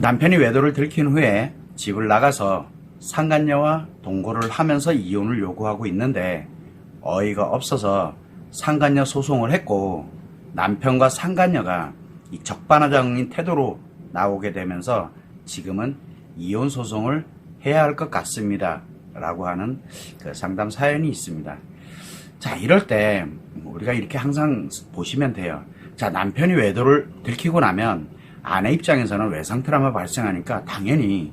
남편이 외도를 들킨 후에 집을 나가서 상간녀와 동거를 하면서 이혼을 요구하고 있는데 어이가 없어서 상간녀 소송을 했고 남편과 상간녀가 이 적반하장인 태도로 나오게 되면서 지금은 이혼 소송을 해야 할 것 같습니다. 라고 하는 그 상담 사연이 있습니다. 자, 이럴 때 우리가 이렇게 항상 보시면 돼요. 자, 남편이 외도를 들키고 나면 아내 입장에서는 외상 트라우마 발생하니까 당연히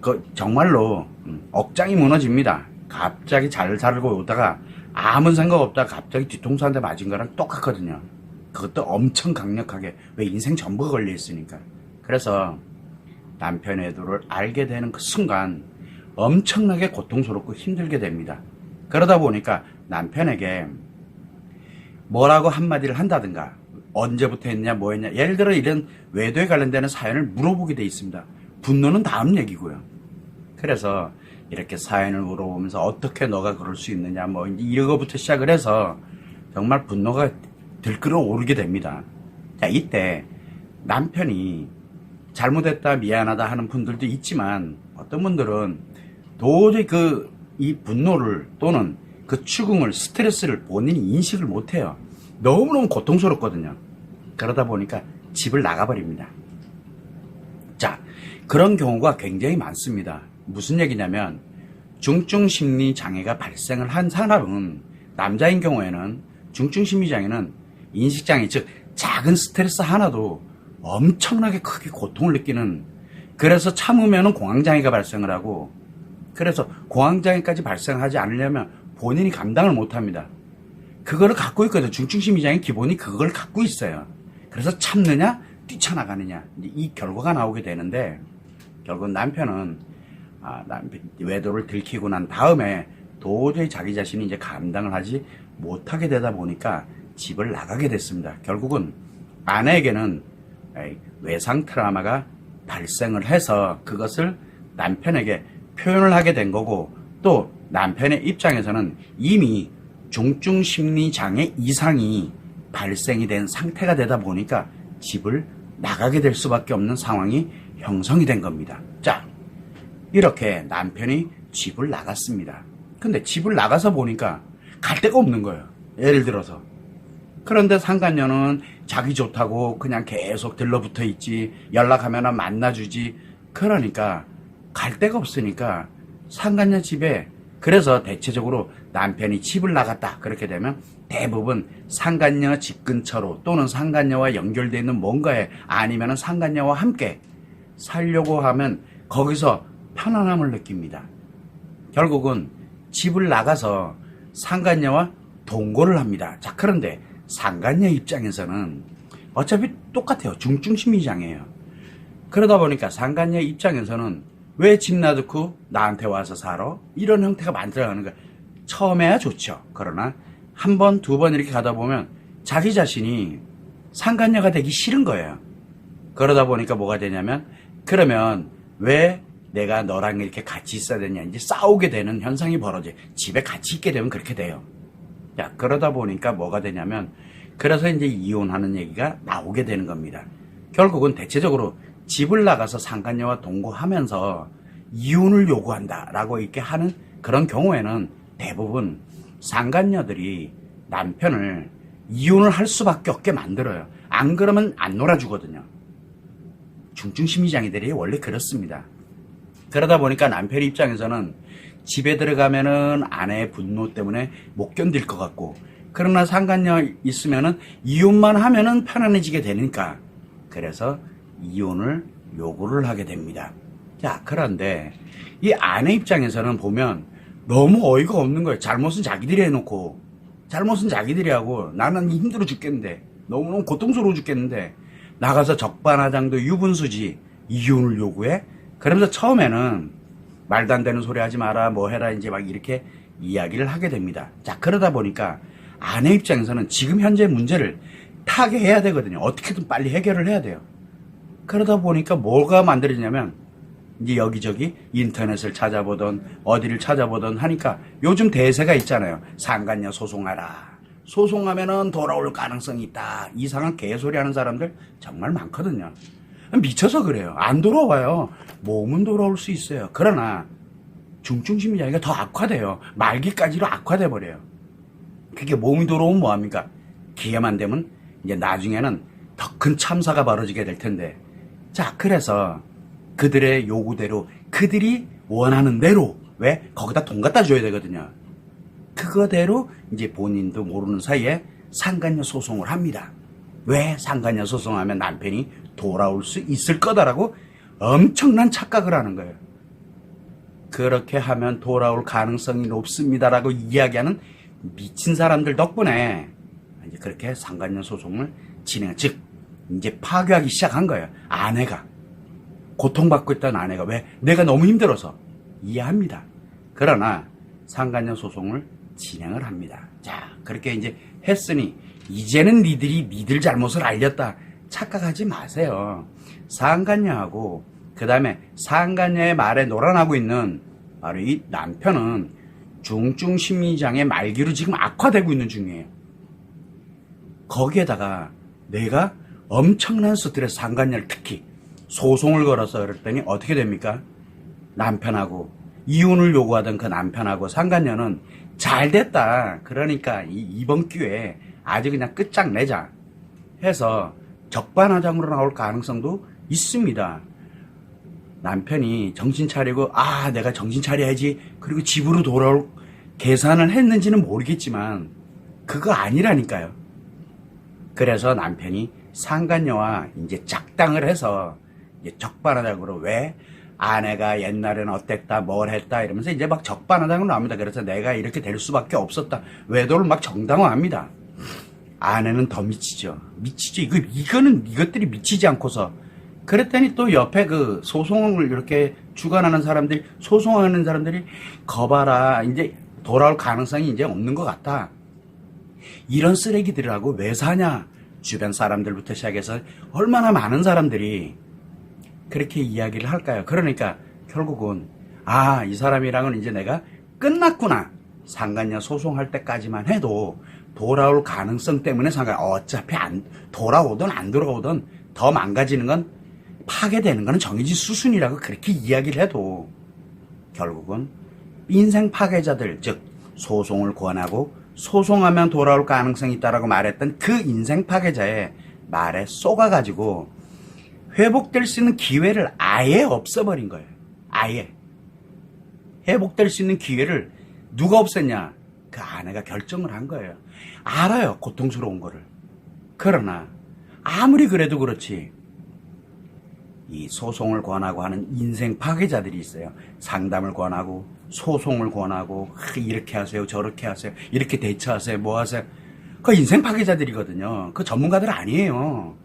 그 정말로 음, 억장이 무너집니다. 갑자기 잘 살고 오다가 아무 생각 없다 가 갑자기 뒤통수 한대 맞은 거랑 똑같거든요. 그것도 엄청 강력하게 왜 인생 전부가 걸려 있으니까. 그래서 남편의 외도를 알게 되는 그 순간 엄청나게 고통스럽고 힘들게 됩니다. 그러다 보니까 남편에게 뭐라고 한마디를 한다든가 언제부터 했냐 뭐 했냐 예를 들어 이런 외도에 관련되는 사연을 물어보게 돼 있습니다. 분노는 다음 얘기고요. 그래서 이렇게 사연을 물어보면서 어떻게 너가 그럴 수 있느냐 뭐 이제 이런 거부터 시작을 해서 정말 분노가 들끓어 오르게 됩니다. 자 이때 남편이 잘못했다 미안하다 하는 분들도 있지만 어떤 분들은 도저히 그 이 분노를 또는 그 추궁을 스트레스를 본인이 인식을 못해요. 너무너무 고통스럽거든요. 그러다 보니까 집을 나가버립니다. 자, 그런 경우가 굉장히 많습니다. 무슨 얘기냐면 중증 심리 장애가 발생을 한 사람은 남자인 경우에는 중증 심리 장애는 인식 장애 즉 작은 스트레스 하나도 엄청나게 크게 고통을 느끼는 그래서 참으면은 공황 장애가 발생을 하고 그래서 공황 장애까지 발생하지 않으려면 본인이 감당을 못 합니다. 그거를 갖고 있거든요. 중증 심리 장애 기본이 그걸 갖고 있어요. 그래서 참느냐 뛰쳐나가느냐 이 결과가 나오게 되는데 결국 남편은 아, 남편 외도를 들키고 난 다음에 도저히 자기 자신이 이제 감당을 하지 못하게 되다 보니까 집을 나가게 됐습니다. 결국은 아내에게는 외상 트라우마가 발생을 해서 그것을 남편에게 표현을 하게 된 거고 또 남편의 입장에서는 이미 중증 심리 장애 이상이 발생이 된 상태가 되다 보니까 집을 나가게 될 수밖에 없는 상황이 형성이 된 겁니다. 자, 이렇게 남편이 집을 나갔습니다. 근데 집을 나가서 보니까 갈 데가 없는 거예요. 예를 들어서. 그런데 상간녀는 자기 좋다고 그냥 계속 들러붙어 있지, 연락하면 만나주지. 그러니까 갈 데가 없으니까 상간녀 집에 그래서 대체적으로 남편이 집을 나갔다. 그렇게 되면 대부분 상간녀 집 근처로 또는 상간녀와 연결되어 있는 뭔가에 아니면 상간녀와 함께 살려고 하면 거기서 편안함을 느낍니다. 결국은 집을 나가서 상간녀와 동거를 합니다. 자, 그런데 상간녀 입장에서는 어차피 똑같아요. 중증 심리장애예요. 그러다 보니까 상간녀 입장에서는 왜 집 놔두고 나한테 와서 살아? 이런 형태가 만들어가는 거야. 처음에야 좋죠. 그러나 한 번, 두 번 이렇게 가다 보면 자기 자신이 상간녀가 되기 싫은 거예요. 그러다 보니까 뭐가 되냐면 그러면 왜 내가 너랑 이렇게 같이 있어야 되냐 이제 싸우게 되는 현상이 벌어져 집에 같이 있게 되면 그렇게 돼요. 야 그러다 보니까 뭐가 되냐면 그래서 이제 이혼하는 얘기가 나오게 되는 겁니다. 결국은 대체적으로 집을 나가서 상간녀와 동거하면서 이혼을 요구한다라고 이렇게 하는 그런 경우에는 대부분 상간녀들이 남편을 이혼을 할 수밖에 없게 만들어요. 안 그러면 안 놀아주거든요. 중증 심리장애들이 원래 그렇습니다. 그러다 보니까 남편 입장에서는 집에 들어가면은 아내의 분노 때문에 못 견딜 것 같고 그러나 상간녀 있으면은 이혼만 하면은 편안해지게 되니까 그래서 이혼을 요구를 하게 됩니다. 자, 그런데 이 아내 입장에서는 보면 너무 어이가 없는 거예요. 잘못은 자기들이 해놓고 잘못은 자기들이 하고 나는 힘들어 죽겠는데 너무너무 고통스러워 죽겠는데 나가서 적반하장도 유분수지 이혼을 요구해? 그러면서 처음에는 말도 안 되는 소리 하지 마라 뭐 해라 이제 막 이렇게 이야기를 하게 됩니다. 자 그러다 보니까 아내 입장에서는 지금 현재 문제를 타개해야 되거든요. 어떻게든 빨리 해결을 해야 돼요. 그러다 보니까 뭐가 만들어지냐면 이제 여기저기 인터넷을 찾아보던 어디를 찾아보던 하니까 요즘 대세가 있잖아요. 상간녀 소송하라. 소송하면은 돌아올 가능성이 있다. 이상한 개소리 하는 사람들 정말 많거든요. 미쳐서 그래요. 안 돌아와요. 몸은 돌아올 수 있어요. 그러나 중증 이야기가 더 악화돼요. 말기까지로 악화돼 버려요. 그게 몸이 돌아오면 뭐합니까? 기회만 되면 이제 나중에는 더 큰 참사가 벌어지게 될 텐데. 자, 그래서 그들의 요구대로 그들이 원하는 대로 왜 거기다 돈 갖다 줘야 되거든요. 그거대로 이제 본인도 모르는 사이에 상간녀 소송을 합니다. 왜 상간녀 소송하면 남편이 돌아올 수 있을 거다라고 엄청난 착각을 하는 거예요. 그렇게 하면 돌아올 가능성이 높습니다라고 이야기하는 미친 사람들 덕분에 이제 그렇게 상간녀 소송을 진행, 즉 이제 파괴하기 시작한 거예요. 아내가 고통받고 있던 아내가 왜 내가 너무 힘들어서 이해합니다. 그러나 상간녀 소송을 진행을 합니다. 자 그렇게 이제 했으니 이제는 니들이 니들 잘못을 알렸다 착각하지 마세요. 상간녀하고 그 다음에 상간녀의 말에 놀아나고 있는 바로 이 남편은 중증 심리장애 말기로 지금 악화되고 있는 중이에요. 거기에다가 내가 엄청난 스트레스 상간녀를 특히 소송을 걸어서 그랬더니 어떻게 됩니까? 남편하고 이혼을 요구하던 그 남편하고 상간녀는 잘 됐다. 그러니까 이, 이번 기회에 아주 그냥 끝장내자 해서 적반하장으로 나올 가능성도 있습니다. 남편이 정신 차리고 아 내가 정신 차려야지 그리고 집으로 돌아올 계산을 했는지는 모르겠지만 그거 아니라니까요. 그래서 남편이 상간녀와 이제 작당을 해서 이제 적반하장으로 왜 아내가 옛날에는 어땠다 뭘 했다 이러면서 이제 막 적반하장으로 나옵니다. 그래서 내가 이렇게 될 수밖에 없었다. 외도를 막 정당화합니다. 아내는 더 미치죠. 미치죠. 이거 이거는 이것들이 미치지 않고서 그랬더니 또 옆에 그 소송을 이렇게 주관하는 사람들이 소송하는 사람들이 거봐라 이제 돌아올 가능성이 이제 없는 것 같다. 이런 쓰레기들하고 왜 사냐? 주변 사람들부터 시작해서 얼마나 많은 사람들이 그렇게 이야기를 할까요? 그러니까 결국은 아, 이 사람이랑은 이제 내가 끝났구나. 상간녀 소송할 때까지만 해도 돌아올 가능성 때문에 상관 어차피 안 돌아오든 안 돌아오든 더 망가지는 건 파괴되는 거는 정해진 수순이라고 그렇게 이야기를 해도 결국은 인생 파괴자들 즉 소송을 권하고 소송하면 돌아올 가능성이 있다라고 말했던 그 인생 파괴자의 말에 쏘가가지고 회복될 수 있는 기회를 아예 없애버린 거예요. 아예. 회복될 수 있는 기회를 누가 없앴냐? 그 아내가 결정을 한 거예요. 알아요. 고통스러운 거를. 그러나 아무리 그래도 그렇지 이 소송을 권하고 하는 인생 파괴자들이 있어요. 상담을 권하고 소송을 권하고 하, 이렇게 하세요, 저렇게 하세요, 이렇게 대처하세요, 뭐 하세요. 그 인생 파괴자들이거든요. 그 전문가들 아니에요.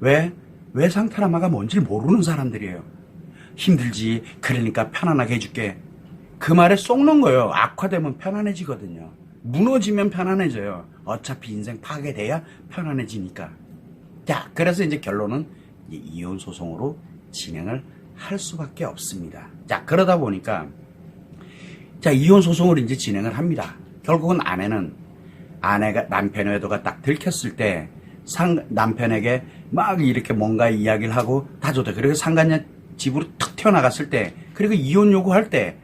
왜? 왜 상태라마가 뭔지를 모르는 사람들이에요. 힘들지. 그러니까 편안하게 해줄게. 그 말에 쏙는 거예요. 악화되면 편안해지거든요. 무너지면 편안해져요. 어차피 인생 파괴돼야 편안해지니까. 자, 그래서 이제 결론은 이혼 소송으로 진행을 할 수밖에 없습니다. 자, 그러다 보니까 자, 이혼 소송을 이제 진행을 합니다. 결국은 아내는 아내가 남편의 외도가 딱 들켰을 때 상, 남편에게 막 이렇게 뭔가 이야기를 하고 다 줬다. 그리고 상간녀 집으로 탁 튀어나갔을 때 그리고 이혼 요구할 때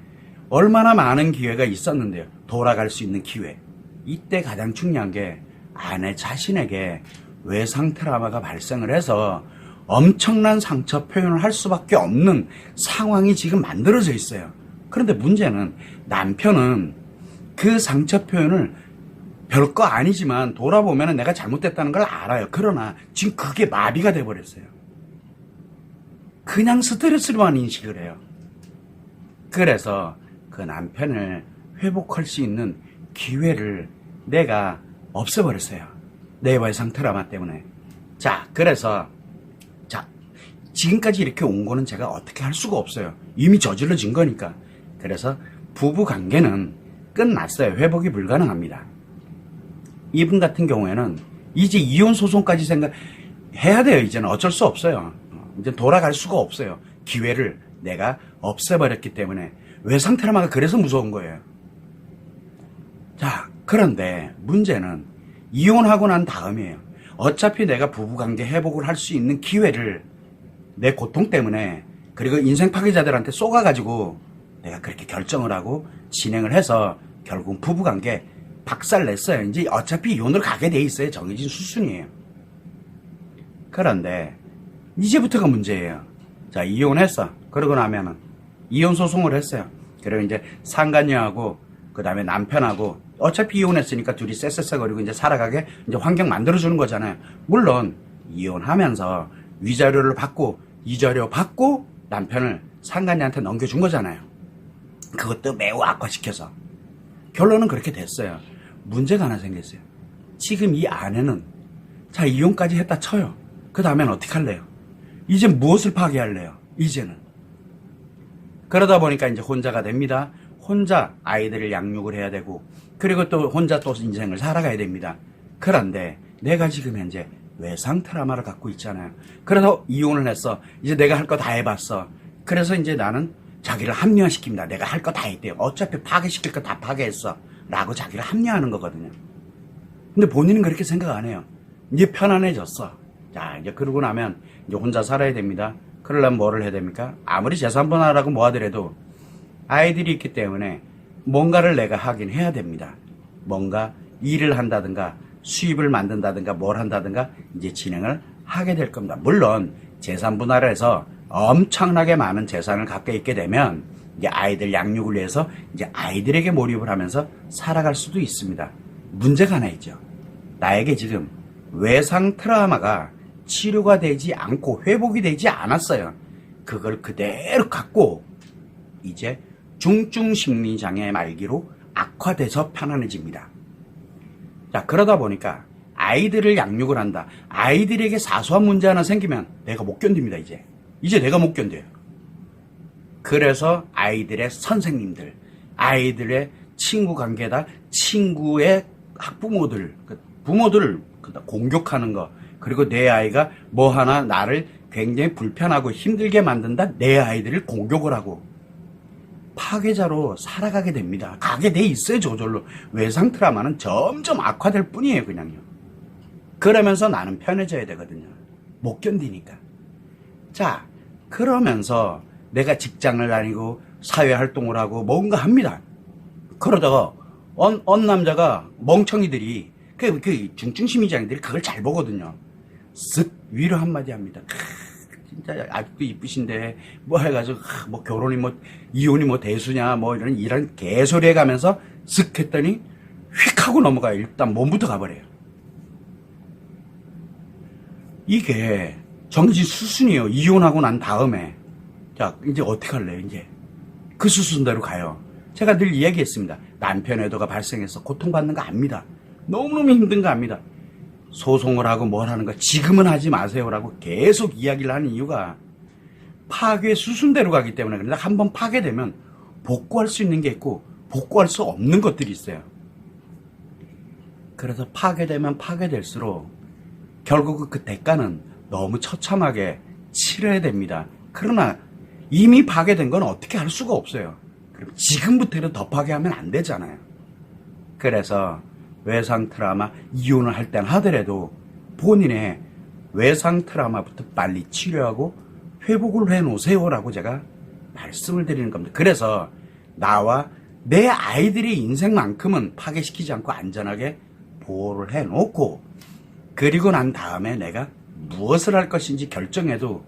얼마나 많은 기회가 있었는데요. 돌아갈 수 있는 기회. 이때 가장 중요한 게 아내 자신에게 외상 트라우마가 발생을 해서 엄청난 상처 표현을 할 수밖에 없는 상황이 지금 만들어져 있어요. 그런데 문제는 남편은 그 상처 표현을 별거 아니지만 돌아보면 내가 잘못됐다는 걸 알아요. 그러나 지금 그게 마비가 돼버렸어요. 그냥 스트레스로만 인식을 해요. 그래서 그 남편을 회복할 수 있는 기회를 내가 없애버렸어요. 내외상 트라우마 때문에. 자, 그래서 자, 지금까지 이렇게 온 거는 제가 어떻게 할 수가 없어요. 이미 저질러진 거니까. 그래서 부부 관계는 끝났어요. 회복이 불가능합니다. 이분 같은 경우에는 이제 이혼 소송까지 생각해야 돼요. 이제는 어쩔 수 없어요. 어, 이제 돌아갈 수가 없어요. 기회를 내가 없애버렸기 때문에 외상 트라우마가 그래서 무서운 거예요. 자, 그런데 문제는 이혼하고 난 다음이에요. 어차피 내가 부부관계 회복을 할 수 있는 기회를 내 고통 때문에 그리고 인생 파괴자들한테 쏘가가지고 내가 그렇게 결정을 하고 진행을 해서 결국 부부관계 박살 냈어요. 이제 어차피 이혼을 가게 돼 있어요. 정해진 수순이에요. 그런데 이제부터가 문제예요. 자 이혼했어. 그러고 나면은 이혼 소송을 했어요. 그리고 이제 상간녀하고 그 다음에 남편하고 어차피 이혼했으니까 둘이 쎄쎄쎄거리고 이제 살아가게 이제 환경 만들어주는 거잖아요. 물론 이혼하면서 위자료를 받고 이자료 받고 남편을 상간녀한테 넘겨준 거잖아요. 그것도 매우 악화시켜서 결론은 그렇게 됐어요. 문제가 하나 생겼어요. 지금 이 아내는 자 이혼까지 했다 쳐요. 그 다음엔 어떻게 할래요? 이제 무엇을 파괴할래요? 이제는 그러다 보니까 이제 혼자가 됩니다. 혼자 아이들을 양육을 해야 되고 그리고 또 혼자 또 인생을 살아가야 됩니다. 그런데 내가 지금 현재 외상 트라우마를 갖고 있잖아요. 그래서 이혼을 했어. 이제 내가 할 거 다 해봤어. 그래서 이제 나는 자기를 합리화시킵니다. 내가 할 거 다 했대요. 어차피 파괴시킬 거 다 파괴했어. 라고 자기를 합리화하는 거거든요. 근데 본인은 그렇게 생각 안 해요. 이제 편안해졌어. 자, 이제 그러고 나면 이제 혼자 살아야 됩니다. 그러려면 뭐를 해야 됩니까? 아무리 재산 분할하고 뭐 하더라도 아이들이 있기 때문에 뭔가를 내가 하긴 해야 됩니다. 뭔가 일을 한다든가 수입을 만든다든가 뭘 한다든가 이제 진행을 하게 될 겁니다. 물론 재산 분할을 해서 엄청나게 많은 재산을 갖게 있게 되면 이제 아이들 양육을 위해서 이제 아이들에게 몰입을 하면서 살아갈 수도 있습니다. 문제가 하나 있죠. 나에게 지금 외상 트라우마가 치료가 되지 않고 회복이 되지 않았어요. 그걸 그대로 갖고 이제 중증 심리 장애 말기로 악화돼서 편안해집니다. 자, 그러다 보니까 아이들을 양육을 한다. 아이들에게 사소한 문제 하나 생기면 내가 못 견딥니다, 이제. 이제 내가 못 견뎌요. 그래서 아이들의 선생님들, 아이들의 친구 관계다, 친구의 학부모들, 그 부모들을 공격하는 거, 그리고 내 아이가 뭐 하나 나를 굉장히 불편하고 힘들게 만든다, 내 아이들을 공격을 하고, 파괴자로 살아가게 됩니다. 가게 돼 있어요, 저절로. 외상 트라우마는 점점 악화될 뿐이에요, 그냥요. 그러면서 나는 편해져야 되거든요. 못 견디니까. 자, 그러면서 내가 직장을 다니고 사회 활동을 하고 뭔가 합니다. 그러다가 언, 언 남자가 멍청이들이 그, 그 중증심리장애들이 그걸 잘 보거든요. 쓱 위로 한마디 합니다. 크, 진짜 아직도 이쁘신데 뭐 해가지고 크, 뭐 결혼이 뭐 이혼이 뭐 대수냐 뭐 이런 이런 개소리 해가면서 쓱 했더니 휙 하고 넘어가요. 일단 몸부터 가버려요. 이게 정지 수순이에요. 이혼하고 난 다음에. 자, 이제 어떻게 할래요, 이제? 그 수순대로 가요. 제가 늘 이야기했습니다. 남편 외도가 발생해서 고통받는 거 압니다. 너무너무 힘든 거 압니다. 소송을 하고 뭘 하는 거 지금은 하지 마세요라고 계속 이야기를 하는 이유가 파괴 수순대로 가기 때문에 그런데 한번 파괴되면 복구할 수 있는 게 있고 복구할 수 없는 것들이 있어요. 그래서 파괴되면 파괴될수록 결국 그 대가는 너무 처참하게 치러야 됩니다. 그러나 이미 파괴된 건 어떻게 할 수가 없어요. 그럼 지금부터는 더 파괴하면 안 되잖아요. 그래서 외상 트라우마 이혼을 할땐 하더라도 본인의 외상 트라우마부터 빨리 치료하고 회복을 해 놓으세요라고 제가 말씀을 드리는 겁니다. 그래서 나와 내 아이들의 인생만큼은 파괴시키지 않고 안전하게 보호를 해 놓고 그리고 난 다음에 내가 무엇을 할 것인지 결정해도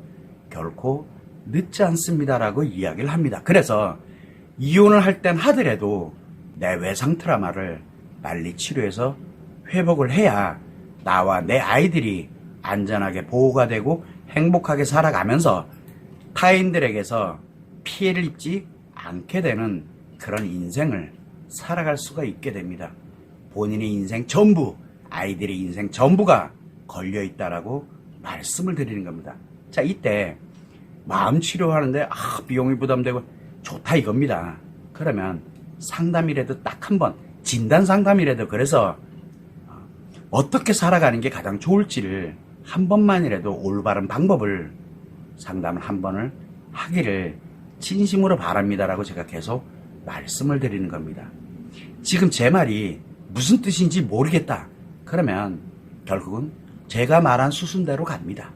결코 늦지 않습니다라고 이야기를 합니다. 그래서 이혼을 할 땐 하더라도 내 외상 트라우마를 빨리 치료해서 회복을 해야 나와 내 아이들이 안전하게 보호가 되고 행복하게 살아가면서 타인들에게서 피해를 입지 않게 되는 그런 인생을 살아갈 수가 있게 됩니다. 본인의 인생 전부, 아이들의 인생 전부가 걸려 있다라고 말씀을 드리는 겁니다. 자, 이때 마음 치료하는데 아, 비용이 부담되고 좋다 이겁니다. 그러면 상담이라도 딱 한 번, 진단 상담이라도 그래서 어떻게 살아가는 게 가장 좋을지를 한 번만이라도 올바른 방법을 상담을 한 번을 하기를 진심으로 바랍니다라고 제가 계속 말씀을 드리는 겁니다. 지금 제 말이 무슨 뜻인지 모르겠다. 그러면 결국은 제가 말한 수순대로 갑니다.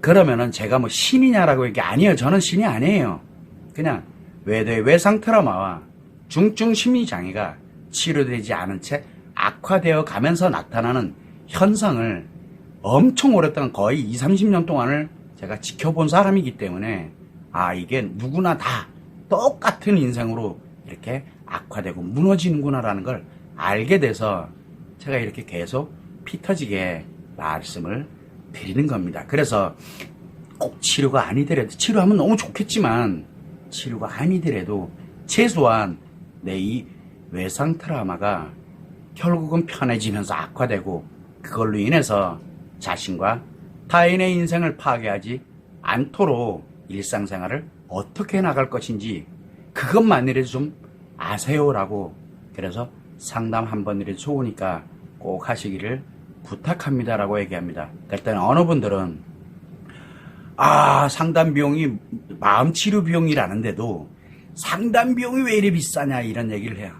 그러면은 제가 뭐 신이냐라고 얘기 아니에요. 저는 신이 아니에요. 그냥 외대 외상 트라우마와 중증 심리 장애가 치료되지 않은 채 악화되어 가면서 나타나는 현상을 엄청 오랫동안 거의 2, 30년 동안을 제가 지켜본 사람이기 때문에 아 이게 누구나 다 똑같은 인생으로 이렇게 악화되고 무너지는구나라는 걸 알게 돼서 제가 이렇게 계속 피 터지게 말씀을 드리는 겁니다. 그래서 꼭 치료가 아니더라도 치료하면 너무 좋겠지만 치료가 아니더라도 최소한 내 이 외상 트라우마가 결국은 편해지면서 악화되고 그걸로 인해서 자신과 타인의 인생을 파괴하지 않도록 일상생활을 어떻게 나갈 것인지 그것만이라도 좀 아세요라고 그래서 상담 한 번이라도 좋으니까 꼭 하시기를 부탁합니다라고 얘기합니다. 그랬더니 어느 분들은 아 상담 비용이 마음 치료 비용이라는데도 상담 비용이 왜 이리 비싸냐 이런 얘기를 해요.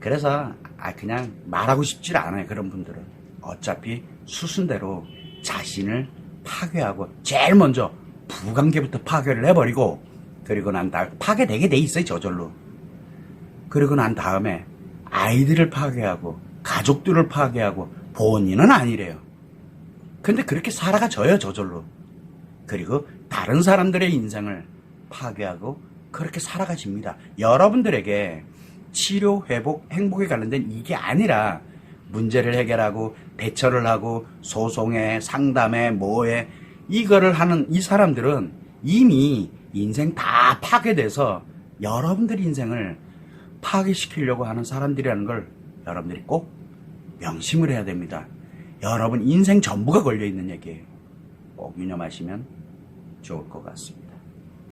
그래서 아 그냥 말하고 싶질 않아요 그런 분들은. 어차피 수순대로 자신을 파괴하고 제일 먼저 부관계부터 파괴를 해버리고 그리고 난 다음 파괴되게 돼 있어요 저절로. 그리고 난 다음에 아이들을 파괴하고 가족들을 파괴하고 본인은 아니래요. 근데 그렇게 살아가져요 저절로. 그리고 다른 사람들의 인생을 파괴하고 그렇게 살아가집니다. 여러분들에게 치료, 회복, 행복에 관련된 이게 아니라 문제를 해결하고 대처를 하고 소송에 상담에 뭐에 이거를 하는 이 사람들은 이미 인생 다 파괴돼서 여러분들 인생을 파괴시키려고 하는 사람들이라는 걸 여러분들이 꼭 명심을 해야 됩니다. 여러분 인생 전부가 걸려 있는 얘기예요. 꼭 유념하시면 좋을 것 같습니다.